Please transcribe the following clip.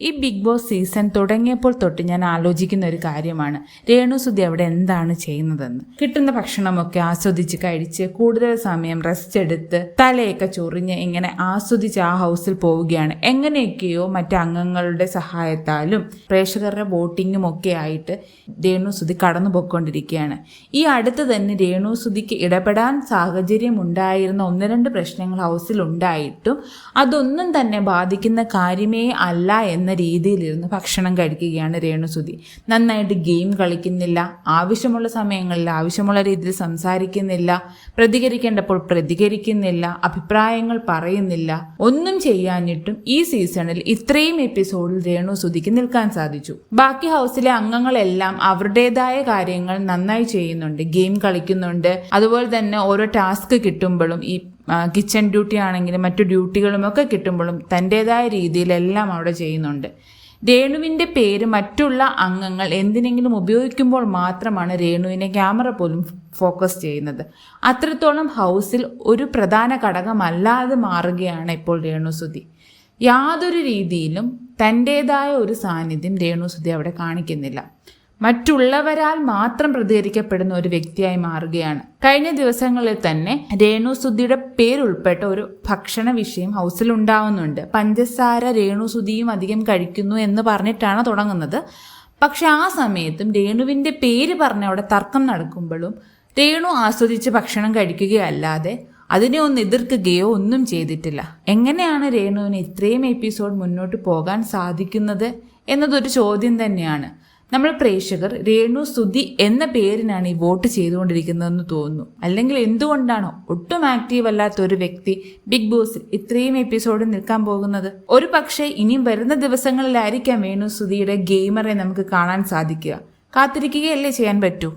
ഈ big boss season തുടങ്ങിയപ്പോൾ തൊട്ട് ഞാൻ ആലോചിക്കുന്ന ഒരു കാര്യമാണ്. രേണു രേണുസുതി അവിടെ എന്താണ് ചെയ്യുന്നതെന്ന്. കിട്ടുന്ന ഭക്ഷണമൊക്കെ ആസ്വദിച്ച് കഴിച്ച് കൂടുതൽ സമയം റെസ്റ്റ് എടുത്ത് തലയൊക്കെ ചൊറിഞ്ഞ് ഇങ്ങനെ ആസ്വദിച്ച് ആ ഹൗസിൽ പോവുകയാണ്. എങ്ങനെയൊക്കെയോ മറ്റ് അംഗങ്ങളുടെ സഹായത്താലും പ്രേക്ഷകരുടെ വോട്ടിങ്ങും ഒക്കെ ആയിട്ട് രേണുസുതി കടന്നു പോയിക്കൊണ്ടിരിക്കുകയാണ് ഈ അടുത്ത് തന്നെ രേണുസുതിക്ക് ഇടപെടാൻ സാഹചര്യം ഉണ്ടായിരുന്ന ഒന്ന് രണ്ട് പ്രശ്നങ്ങൾ ഹൗസിൽ ഉണ്ടായിട്ടും അതൊന്നും തന്നെ ബാധിക്കുന്ന കാര്യമേ അല്ല എന്ന രീതിയിലിരുന്ന് ഭക്ഷണം കഴിക്കുകയാണ് രേണുസുതി. നന്നായിട്ട് ഗെയിം കളിക്കുന്നില്ല ആവശ്യമുള്ള സമയങ്ങളിൽ ആവശ്യമുള്ള രീതിയിൽ സംസാരിക്കുന്നില്ല പ്രതികരിക്കേണ്ടപ്പോൾ പ്രതികരിക്കുന്നില്ല അഭിപ്രായങ്ങൾ പറയുന്നില്ല. ഒന്നും ചെയ്യാനിട്ടും ഈ സീസണിൽ ഇത്രയും എപ്പിസോഡിൽ രേണുസുതിക്ക് നിൽക്കാൻ സാധിച്ചു. ബാക്കി ഹൗസിലെ അംഗങ്ങളെല്ലാം അവരുടേതായ കാര്യങ്ങൾ നന്നായി ചെയ്യുന്നുണ്ട് ഗെയിം കളിക്കുന്നുണ്ട്. അതുപോലെ തന്നെ ഓരോ ടാസ്ക് കിട്ടുമ്പോഴും ഈ കിച്ചൺ ഡ്യൂട്ടി ആണെങ്കിലും മറ്റു ഡ്യൂട്ടികളുമൊക്കെ കിട്ടുമ്പോഴും തന്റെതായ രീതിയിലെല്ലാം അവിടെ ചെയ്യുന്നുണ്ട്. രേണുവിന്റെ പേര് മറ്റുള്ള അംഗങ്ങൾ എന്തിനെങ്കിലും ഉപയോഗിക്കുമ്പോൾ മാത്രമാണ് രേണുവിനെ ക്യാമറ പോലും ഫോക്കസ് ചെയ്യുന്നത്. അത്രത്തോളം ഹൗസിൽ ഒരു പ്രധാന ഘടകമല്ലാതെ മാറുകയാണ് ഇപ്പോൾ രേണുസുതി. യാതൊരു രീതിയിലും തന്റേതായ ഒരു സാന്നിധ്യം രേണുസുതി അവിടെ കാണിക്കുന്നില്ല. മറ്റുള്ളവരാൽ മാത്രം പ്രതികരിക്കപ്പെടുന്ന ഒരു വ്യക്തിയായി മാറുകയാണ്. കഴിഞ്ഞ ദിവസങ്ങളിൽ തന്നെ രേണു സുധിയുടെ പേരുൾപ്പെട്ട ഒരു ഭക്ഷണ വിഷയം ഹൗസിൽ ഉണ്ടാവുന്നുണ്ട്. പഞ്ചസാര രേണു സുധിയും അധികം കഴിക്കുന്നു എന്ന് പറഞ്ഞിട്ടാണ് തുടങ്ങുന്നത്. പക്ഷെ ആ സമയത്തും രേണുവിന്റെ പേര് പറഞ്ഞ അവിടെ തർക്കം നടക്കുമ്പോഴും രേണു ആസ്വദിച്ച് ഭക്ഷണം കഴിക്കുകയല്ലാതെ അതിനെ ഒന്ന് എതിർക്കുകയോ ഒന്നും ചെയ്തിട്ടില്ല. എങ്ങനെയാണ് രേണുവിന് ഇത്രയും എപ്പിസോഡ് മുന്നോട്ട് പോകാൻ സാധിക്കുന്നത് എന്നതൊരു ചോദ്യം തന്നെയാണ്. നമ്മൾ പ്രേക്ഷകർ രേണു സുധി എന്ന പേരിനാണ് ഈ വോട്ട് ചെയ്തുകൊണ്ടിരിക്കുന്നതെന്ന് തോന്നുന്നു. അല്ലെങ്കിൽ എന്തുകൊണ്ടാണോ ഒട്ടും ആക്റ്റീവ് അല്ലാത്ത ഒരു വ്യക്തി ബിഗ് ബോസിൽ ഇത്രയും എപ്പിസോഡ് നിൽക്കാൻ പോകുന്നത്? ഒരു പക്ഷേ ഇനിയും വരുന്ന ദിവസങ്ങളിലായിരിക്കാം വേണു സുധിയുടെ ഗെയിമറെ നമുക്ക് കാണാൻ സാധിക്കുക. കാത്തിരിക്കുകയല്ലേ ചെയ്യാൻ പറ്റൂ?